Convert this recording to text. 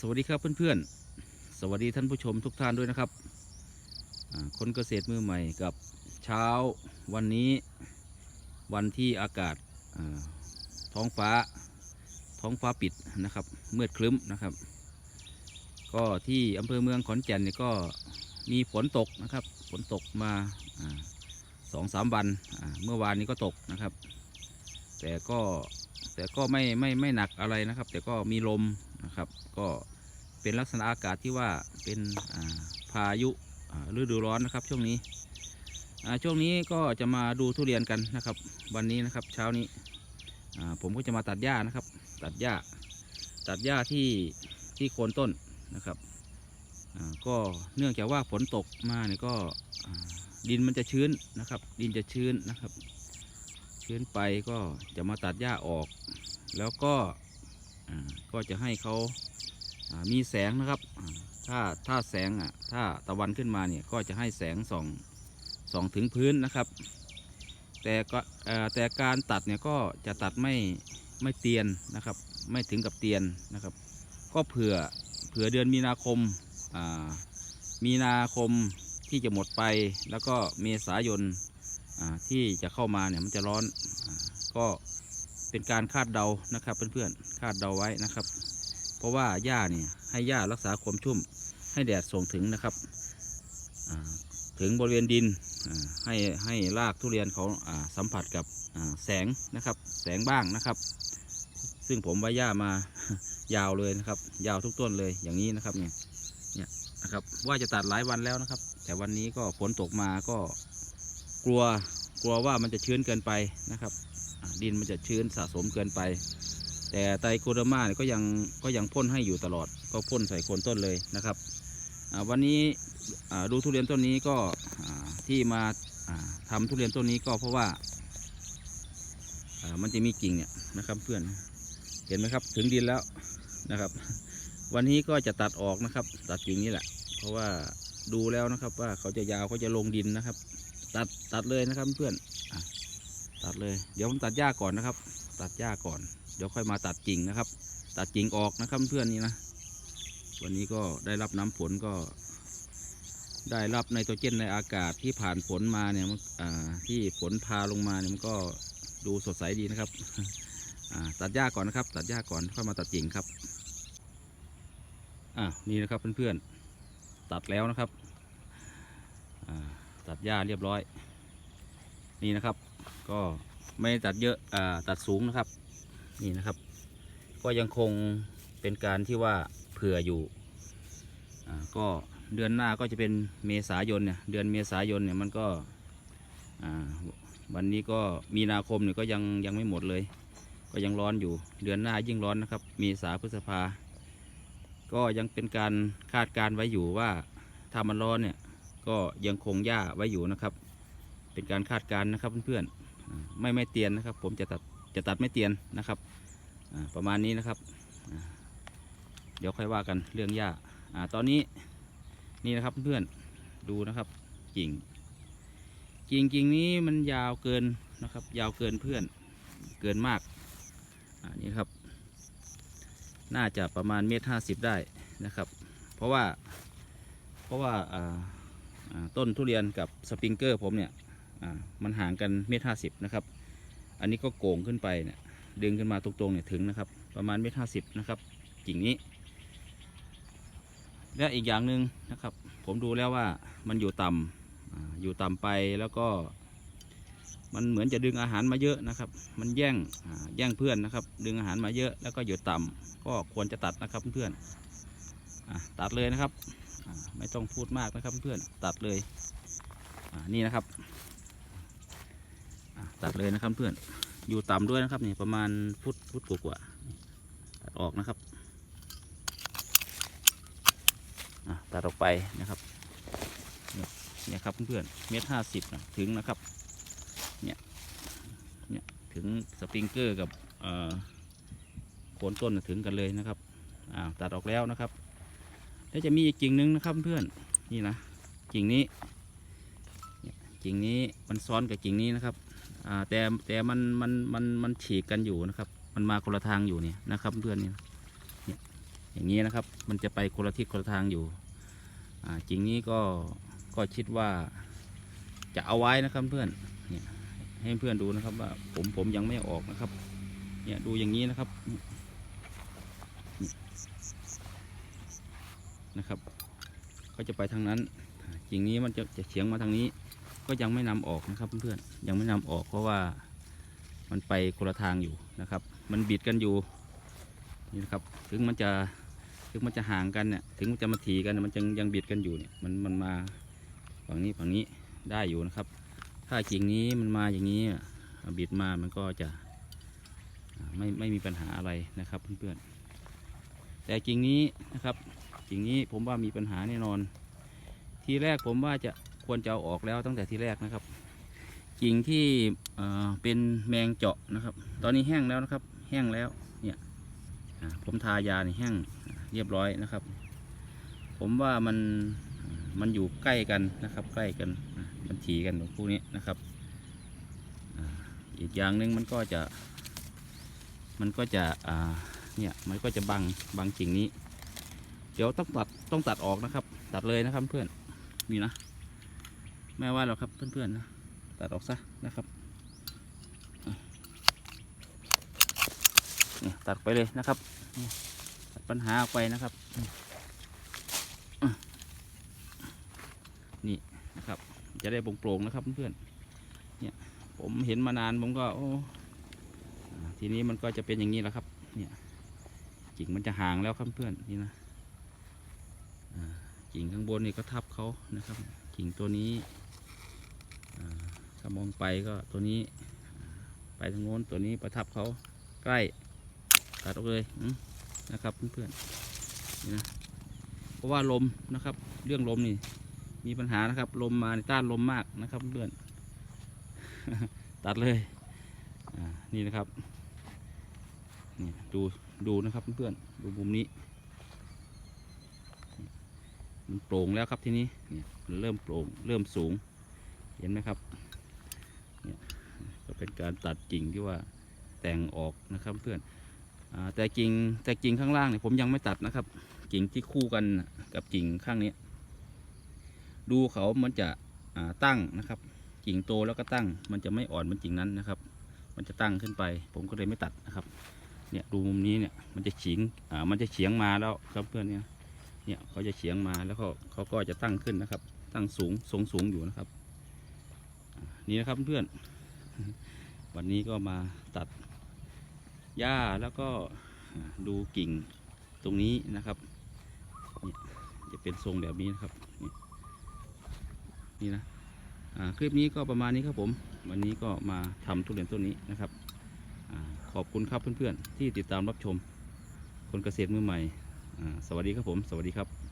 สวัสดีครับเพื่อนๆ สวัสดีท่านผู้ชมทุกท่านด้วยนะครับ คนเกษตรมือใหม่กับเช้าวันนี้วันที่อากาศท้องฟ้าท้องฟ้าปิดนะครับมืดครึ้มนะครับ ก็ที่อำเภอเมืองขอนแก่นเนี่ยก็มีฝนตกนะครับฝนตกมาสองสามวันเมื่อวานนี้ก็ตกนะครับ แต่ก็แต่ก็ไม่ไม่ไม่หนักอะไรนะครับ แต่ก็มีลม นะครับ ก็เป็นลักษณะอากาศที่ว่าเป็นพายุฤดูร้อนนะครับ ช่วงนี้ช่วงนี้ก็จะมาดูทุเรียนกันนะครับ วันนี้นะครับเช้านี้ผมก็จะมาตัดหญ้านะครับ ตัดหญ้า ตัดหญ้าที่ที่โคนต้นนะครับก็เนื่องจากว่าฝนตกมาเนี่ยก็ดินมันจะชื้นนะครับ ดินจะชื้นนะครับ ชื้นไปก็จะมาตัดหญ้าออก แล้วก็ ก็จะให้เขามีแสงนะครับ ถ้าถ้าแสงอะถ้าตะวันขึ้นมาเนี่ยก็จะให้แสงส่องส่องถึงพื้นนะครับ แต่ก็แต่การตัดเนี่ยก็จะตัดไม่ไม่เตียนนะครับ ไม่ถึงกับเตียนนะครับ ก็เผื่อเผื่อเดือนมีนาคมมีนาคมที่จะหมดไป แล้วก็เมษายนที่จะเข้ามาเนี่ยมันจะร้อนอก็ เป็นการคาดเดานะครับเพื่อนๆคาดเดาไว้นะครับ เพราะว่าหญ้าเนี่ยให้หญ้ารักษาความชุ่ม ให้แดดส่งถึงนะครับถึงบริเวณดินให้ให้รากทุเรียนเขาาสัมผัสกับแสงนะครับแสงบ้างนะครับ ซึ่งผมไว้หญ้ามายาวเลยนะครับ ยาวทุกต้นเลยอย่างนี้นะครับเนี่ยเนี่ยนะครับว่าจะตัดหลายวันแล้วนะครับ แต่วันนี้ก็ฝนตกมาก็กลัวกลัวว่ามันจะชื้นเกินไปนะครับ ดินมันจะชื้นสะสมเกินไป แต่ไตรโคเดอร์มาก็ยังก็ยังพ่นให้อยู่ตลอด ก็พ่นใส่โคนต้นเลยนะครับวันนี้ดูทุเรียนต้นนี้ก็ที่มาอ่าทำทุเรียนต้นนี้ก็เพราะว่ามันจะมีกิ่งเนี่ยนะครับเพื่อนเห็นไหมครับถึงดินแล้วนะครับ วันนี้ก็จะตัดออกนะครับ ตัดกิ่งนี้แหละ เพราะว่าดูแล้วนะครับว่าเขาจะยาวเขาจะลงดินนะครับ ตัดตัดเลยนะครับเพื่อนอ ตัดเลย เดี๋ยวผมตัดหญ้าก่อนนะครับ ตัดหญ้าก่อน เดี๋ยวค่อยมาตัดกิ่งนะครับ ตัดกิ่งออกนะครับเพื่อนนี่นะ วันนี้ก็ได้รับน้ำฝนก็ ได้รับไนโตรเจนในอากาศที่ผ่านฝนมาเนี่ยที่ฝนพาลงมาเนี่ยมันก็ดูสดใสดีนะครับตัดหญ้าก่อนนะครับ ตัดหญ้าก่อนค่อยมาตัดกิ่งครับอ่านี่นะครับเพื่อนๆตัดแล้วนะครับตัดหญ้าเรียบร้อย นี่นะครับ ก็ไม่ตัดเยอะอ่าตัดสูงนะครับ นี่นะครับ ก็ยังคงเป็นการที่ว่าเผื่ออยู่อ่าก็เดือนหน้าก็จะเป็นเมษายนเนี่ยเดือนเมษายนเนี่ยมันก็อ่าวันนี้ก็มีนาคมเนี่ยก็ยังยังไม่หมดเลย ก็ยังร้อนอยู่เดือนหน้ายิ่งร้อนนะครับเมษาพฤษภา ก็ยังเป็นการคาดการไว้อยู่ว่าถ้ามันร้อนเนี่ยก็ยังคงหญ้าไว้อยู่นะครับ เป็นการคาดการนะครับเพื่อนๆ ไม่ไม่เตียนนะครับ ผมจะตัดจะตัดไม่เตียนนะครับประมาณนี้นะครับ เดี๋ยวค่อยว่ากันเรื่องหญ้าอ่าตอนนี้นี่นะครับเพื่อนดูนะครับกิ่งกิ่งกิ่งนี้มันยาวเกินนะครับ ยาวเกินเพื่อนเกินมากอ่านี่ครับ น่าจะประมาณเมตรห้าสิบได้นะครับ เพราะว่าเพราะว่าต้นทุเรียนกับสปริงเกอร์ผมเนี่ย อ่ามันห่างกันเมตรห้าสิบนะครับ อันนี้ก็โก่งขึ้นไปเนี่ยดึงขึ้นมาตรงๆเนี่ยถึงนะครับ ประมาณเมตรห้าสิบนะครับกิ่งนี้ และอีกอย่างหนึ่งนะครับ ผมดูแล้วว่ามันอยู่ต่ำอาอยู่ต่ำไปแล้วก็ มันเหมือนจะดึงอาหารมาเยอะนะครับ มันแย่งแย่งเพื่อนนะครับ ดึงอาหารมาเยอะแล้วก็อยู่ต่ำก็ควรจะตัดนะครับเพื่อนๆอะตัดเลยนะครับไม่ต้องพูดมากนะครับเพื่อนตัดเลยนี่นะครับ ตัดเลยนะครับเพื่อน อยู่ต่ำด้วยนะครับนี่ประมาณฟุตฟุตกว่าตัดออกนะครับตัดออกไปนะครับเนี่ยครับเพื่อนเมตรห้าสิบนะถึงนะครับเนี่ยเนี่ยถึงสปริงเกอร์กับโคนต้นถึงกันเลยนะครับตัดออกแล้วนะครับแล้วจะมีอีกกิ่งหนึ่งนะครับเพื่อนนี่นะกิ่งนี้กิ่งนี้มันซ้อนกับกิ่งนี้นะครับ แต่แต่มันมันมันมันฉีกกันอยู่นะครับ มันมาคนละทางอยู่เนี่ยนะครับเพื่อนเนี่ยอย่างนี้นะครับ มันจะไปคนละทิศคนละทางอยู่จริงนี้ก็ก็คิดว่าจะเอาไว้นะครับเพื่อนเนี่ยให้เพื่อนดูนะครับว่าผมผมยังไม่ออกนะครับ เนี่ยดูอย่างนี้นะครับนะครับ ก็จะไปทางนั้นจริงนี้มันจะจะเฉียงมาทางนี้ ก็ยังไม่นำออกนะครับเพื่อนๆยังไม่นำออกเพราะว่ามันไปคนละทางอยู่นะครับ มันบิดกันอยู่นี่นะครับถึงมันจะถึงมันจะห่างกันเนี่ยถึงมันจะมาถีกันมันยังยังบิดกันอยู่เนี่ยมันมันมาฝั่งนี้ฝั่งนี้ได้อยู่นะครับ ถ้ากิ่งนี้มันมาอย่างนี้บิดมามันก็จะไม่ไม่มีปัญหาอะไรนะครับเพื่อนๆแต่กิ่งนี้นะครับกิ่งนี้ผมว่ามีปัญหาแน่นอน ทีแรกผมว่าจะ ควรจะเอาออกแล้วตั้งแต่ทีแรกนะครับกิ่งที่เป็นแมงเจาะนะครับ ตอนนี้แห้งแล้วนะครับ แห้งแล้วเนี่ยผมทายาแห้งเรียบร้อยนะครับ ผมว่ามันมันอยู่ใกล้กันนะครับ ใกล้กันมันถีกันพวกนี้นะครับอีกอย่างหนึ่งมันก็จะ มันก็จะเนี่ยมันก็จะบังบังกิ่งนี้ เดี๋ยวต้องตัดต้องตัดออกนะครับ ตัดเลยนะครับเพื่อนนี่นะ ไม่ว่าหรอกครับเพื่อนๆนะตัดออกซะนะครับนี่ตัดไปเลยนะครับตัดปัญหาออกไปนะครับนี่นะครับ จะได้โปร่งๆนะครับเพื่อนๆเนี่ยผมเห็นมานานผมก็โอ้ทีนี้มันก็จะเป็นอย่างนี้แหละครับ เนี่ยกิ่งมันจะห่างแล้วครับเพื่อนนี่นะกิ่งข้างบนนี่ก็ทับเขานะครับ กิ่งตัวนี้ ถ้ามองไปก็ตัวนี้ ไปทางโน้นตัวนี้ประทับเขาใกล้ตัดออกเลยนะครับเพื่อนๆนี่นะเพราะว่าลมนะครับ เรื่องลมนี่ มีปัญหานะครับ ลมมาในต้านลมมากนะครับเพื่อนตัดเลยนี่นะครับนี่ดูดูนะครับเพื่อนๆดูมุมนี้มันโปร่งแล้วครับทีนี้เนี่ยมันเริ่มโปร่งเริ่มสูงเห็นไหมครับ เป็นการตัดกิ่งที่ว่าแต่งออกนะครับเพื่อนอแต่กิ่งแต่กิ่งข้างล่างเนี่ยผมยังไม่ตัดนะครับ กิ่งที่คู่กันกับกิ่งข้างนี้ ดูเขามันจะตั้งนะครับ กิ่งโตแล้วก็ตั้ง มันจะไม่อ่อนเหมือนกิ่งนั้นนะครับ มันจะตั้งขึ้นไป ผมก็เลยไม่ตัดนะครับ เนี่ยดูมุมนี้เนี่ยมันจะเฉียงมันจะเฉียงมาแล้วครับเพื่อนเนี่ยเนี่ยเขาจะเฉียงมาแล้วเขาเขาก็จะตั้งขึ้นนะครับ ตั้งสูงสูงสูงอยู่นะครับ นี่นะครับเพื่อน วันนี้ก็มาตัดหญ้าแล้วก็ดูกิ่งตรงนี้นะครับจะเป็นทรงแบบนี้นะครับ นี่นะคลิปนี้ก็ประมาณนี้ครับผม วันนี้ก็มาทำทุเรียนต้นนี้นะครับอขอบคุณครับเพื่อนๆ ที่ติดตามรับชม คนเกษตรมือใหม่ สวัสดีครับผม สวัสดีครับ